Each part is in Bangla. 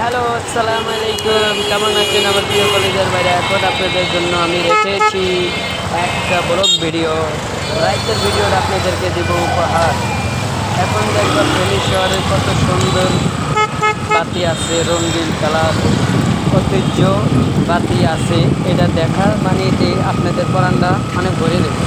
হ্যালো আসসালামু আলাইকুম কেমন আছেন আমার প্রিয় কলেজের বাইরে এখন আপনাদের জন্য আমি রেখেছি একটা ব্লগ ভিডিও। রাইতের ভিডিওটা আপনাদেরকে দেবো উপহার। এখন দেখবেন ফেনী শহরে কত সুন্দর বাতি আছে, রঙিন কালার, ঐতিহ্য বাতি আছে। এটা দেখার মানে আপনাদের পরানটা মানে ভরে দেবে।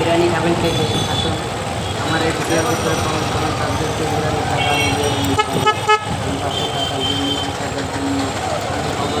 বিরিয়ানি খাবেন কে কে? আসুন। আমার এই ভিডিওর ভিতরে তাদেরকে বিরিয়ানি। আমি পাশে থাকার জন্য তাদের জন্য খবর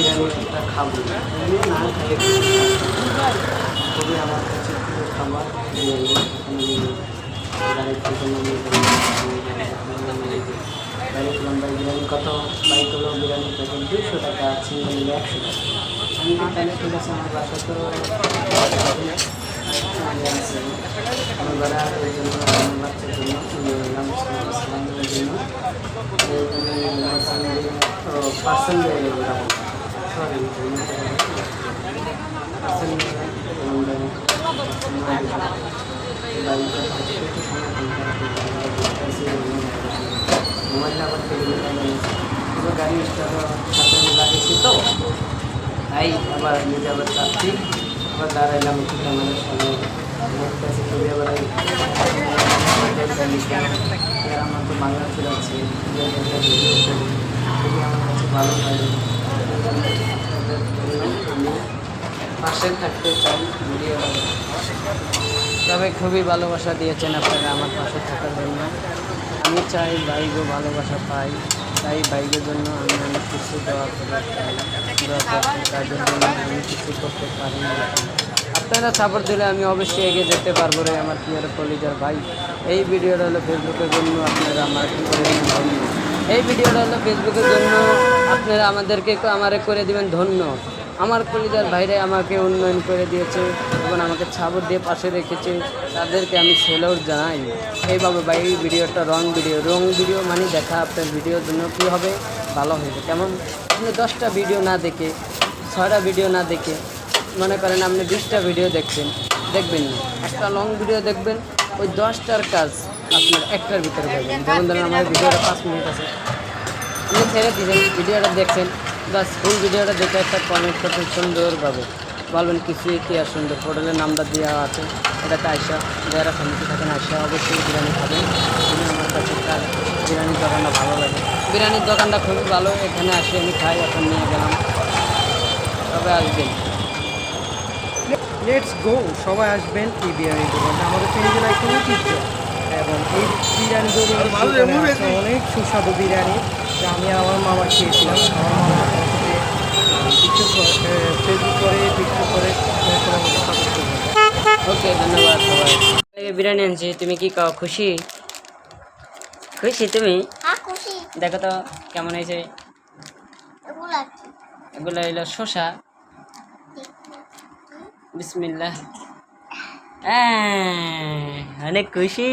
ডেলি আমি বিরিয়ানিটা খাব। এমনিও না খাই খুবই আমার কাছে খাবার বিরিয়ানি। আমি ভাই বিরিয়ানি কত? বাইক হলো বিরিয়ানি প্যাকেট দুশো টাকা সিঙ্গেল নিলে একশো টাকা। আমি তাহলে জন্য বাচ্চার জন্য পার্সেল সরি মোবাইল নাম্বার থেকে পুরো গাড়ি সাথে লাগিয়েছি তো। আবার আমার তো আছে। ভালো থাকতে চাই তবে খুবই ভালোবাসা দিয়েছেন আপনারা আমার পাশে থাকার জন্য। আমি চাই বাইকও ভালোবাসা পাই, তাই বাইকের জন্য আমি অনেক কিছু করে দোয়া করছি তাদের জন্য আমি কিছু করতে পারি। আপনারা সাপোর্ট দিলে আমি অবশ্যই এগিয়ে যেতে পারব রে আমার প্রিয় কলিজার ভাই। এই ভিডিওটা হলো ফেসবুকের জন্য আপনারা আমার করে এই ভিডিওটা হলো ফেসবুকের জন্য আপনারা আমাদেরকে আমারে করে দিবেন ধন্য। আমার কলিজার ভাইরে আমাকে উন্নয়ন করে দিয়েছে এবং আমাকে ছাবর দিয়ে পাশে রেখেছে। তাদেরকে আমি সেলর জানাই। এইভাবে ভাই ভিডিওটা রং ভিডিও রং ভিডিও মানে দেখা আপনার ভিডিওর জন্য কী হবে? ভালো হবে। কেমন? আপনি দশটা ভিডিও না দেখে, ছয়টা ভিডিও না দেখে, মনে করেন আপনি বিশটা ভিডিও দেখছেন, দেখবেন না। একটা লং ভিডিও দেখবেন, ওই দশটার কাজ আপনার একটার ভিতরে পাবেন যেমন ধরেন আমার ভিডিওটা পাঁচ মিনিট আছে। আপনি ছেড়ে দিয়েছেন ভিডিওটা দেখছেন বাস ফুল ভিডিওটা দেখে একটা কমেন্ট করছেন সুন্দরভাবে বলবেন কিছু ইতিহাস সুন্দর। হোটেলের নামটা দেওয়া আছে। এটাতে আইসা যারা ফ্যামিলি থাকেন আইসা অবশ্যই বিরিয়ানি খাবেন। আমি আমার কাছে তার বিরিয়ানির দোকানটা ভালো লাগে। বিরিয়ানির দোকানটা খুবই ভালো। এখানে আসি আমি খাই এখন নিয়ে গেলাম। তবে আসবেন। লেটস গো সবাই আসবেন এই বিরিয়ানির দোকানটা। আমাদের জেলায় একটা ঐতিহ্য। এবং এই বিরিয়ানি অনেক সুস্বাদু বিরিয়ানি। আমি আমার মামা খেয়েছিলাম আমার মামা সাথে ফেসবুক করে করে ওকে ধন্যবাদ সবাই। বিরিয়ানি আনছি তুমি কি কাও খুশি? খুশি তুমি? হ্যাঁ দেখো তো কেমন হয়েছে? এগুলো হইল শসা। বিসমিল্লাহ। আহ, অনেক খুশি।